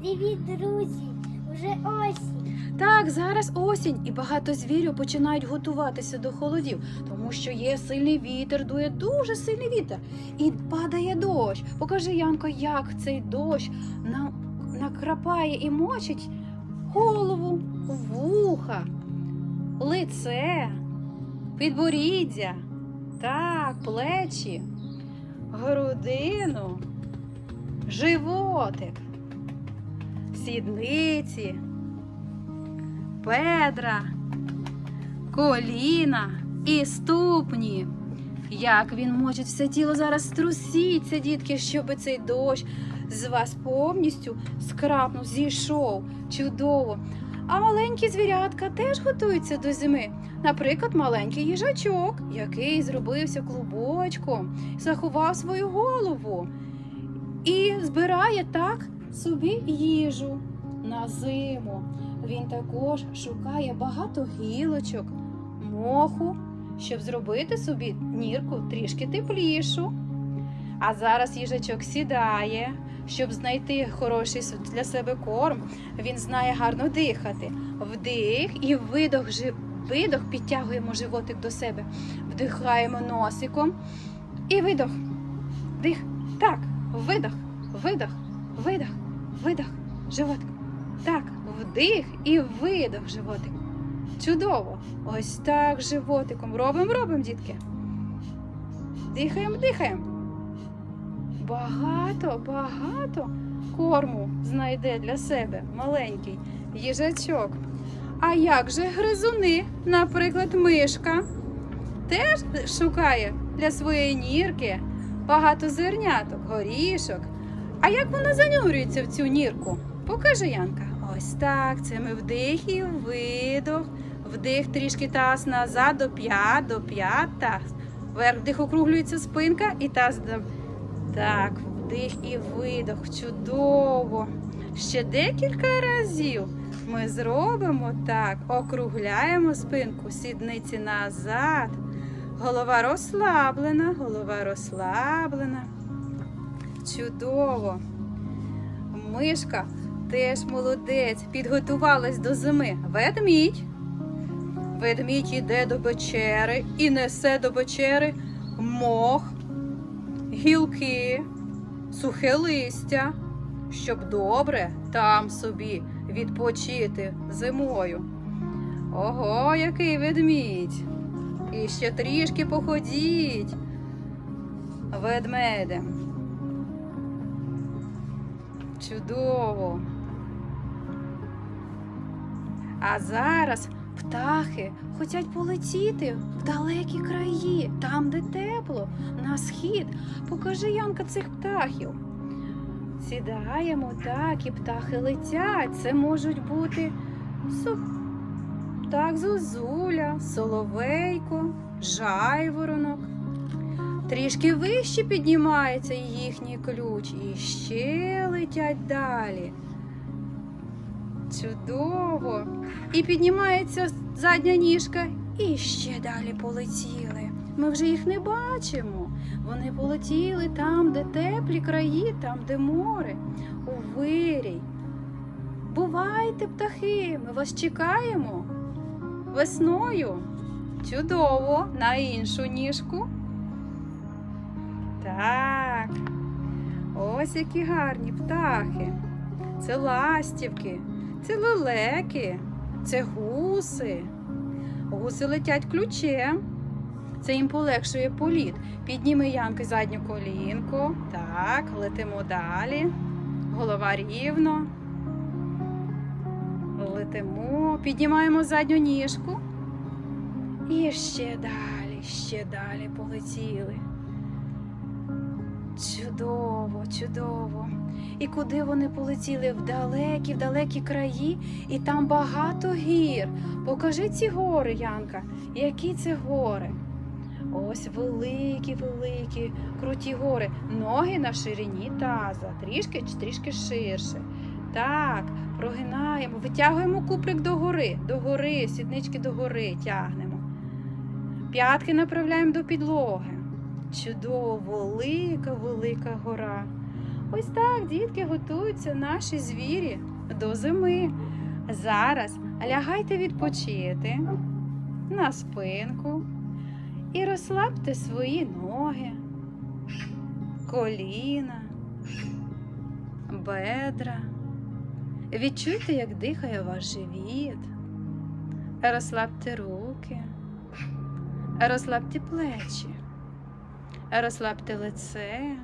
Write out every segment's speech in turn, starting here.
Привіт, друзі! Уже осінь. Так, зараз осінь, і багато звірів починають готуватися до холодів, тому що є сильний вітер, дує дуже сильний вітер, і падає дощ. Покажи, Янко, як цей дощ на- накрапає і мочить голову, вуха, лице, підборіддя, так, плечі, грудину, животик, сідниці бедра, коліна і ступні. Як він мочить все тіло зараз струсіться, дітки, щоб цей дощ з вас повністю скрапнув, зійшов. Чудово. А маленькі звірятка теж готуються до зими. Наприклад, маленький їжачок, який зробився клубочком, заховав свою голову і збирає так собі їжу на зиму. Він також шукає багато гілочок, моху, щоб зробити собі нірку трішки теплішу. А зараз їжачок сідає, щоб знайти хороший для себе корм. Він знає гарно дихати. Вдих і видох, видох підтягуємо животик до себе. Вдихаємо носиком і видох. Дих. Так, видох, видох, видох, видох, животик. Так, вдих і видох животик. Чудово. Ось так животиком. Робимо, робимо, дітки. Дихаємо, дихаємо. Багато, багато корму знайде для себе маленький їжачок. А як же гризуни, наприклад, мишка, теж шукає для своєї нірки багато зерняток, горішок. А як вона занурюється в цю нірку? Покажи, Янка. Ось так. Це ми вдих і видох. Вдих трішки таз назад до п'ят, до п'ят. Так. Вверх вдих округлюється спинка і таз. Так, вдих і видох. Чудово. Ще декілька разів ми зробимо так. Округляємо спинку, сідниці назад. Голова розслаблена, голова розслаблена. Чудово. Мишка теж молодець, підготувалась до зими. Ведмідь. Ведмідь іде до печери і несе до печери мох, гілки, сухе листя, щоб добре там собі відпочити зимою. Ого, який ведмідь! І ще трішки походіть ведмедем. Чудово. А зараз птахи хочуть полетіти в далекі краї, там, де тепло, на схід. Покажи Янка цих птахів. Сідаємо так, і птахи летять. Це можуть бути су... так, зозуля, соловейко, жайворонок. Трішки вище піднімається їхній ключ і ще летять далі. Чудово! І піднімається задня ніжка, і ще далі полетіли. Ми вже їх не бачимо. Вони полетіли там, де теплі краї, там, де море, у вирій. Бувайте, птахи, ми вас чекаємо весною. Чудово, на іншу ніжку. Так. Ось які гарні птахи. Це ластівки, це лелеки, це гуси. Гуси летять ключем. Це їм полегшує політ. Підніми Янки задню колінку. Так, летимо далі. Голова рівно. Летимо, піднімаємо задню ніжку. І ще далі, ще далі полетіли. Чудово, чудово. І куди вони полетіли? В далекі, в далекі краї, і там багато гір. Покажи ці гори, Янка. Які це гори? Ось великі, великі, круті гори. Ноги на ширині таза, трішки трішки ширше. Так, прогинаємо, витягуємо куприк догори, догори, сіднички догори тягнемо. П'ятки направляємо до підлоги. Чудово, велика, велика гора. Ось так, дітки, готуються наші звірі до зими. Зараз лягайте відпочити на спинку і розслабте свої ноги, коліна, бедра. Відчуйте, як дихає ваш живіт. Розслабте руки, розслабте плечі, розслабте лице,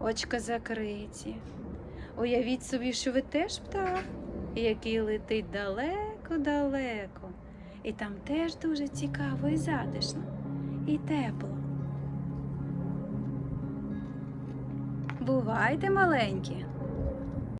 очка закриті. Уявіть собі, що ви теж птах, який летить далеко-далеко. І там теж дуже цікаво і затишно, і тепло. Бувайте маленькі.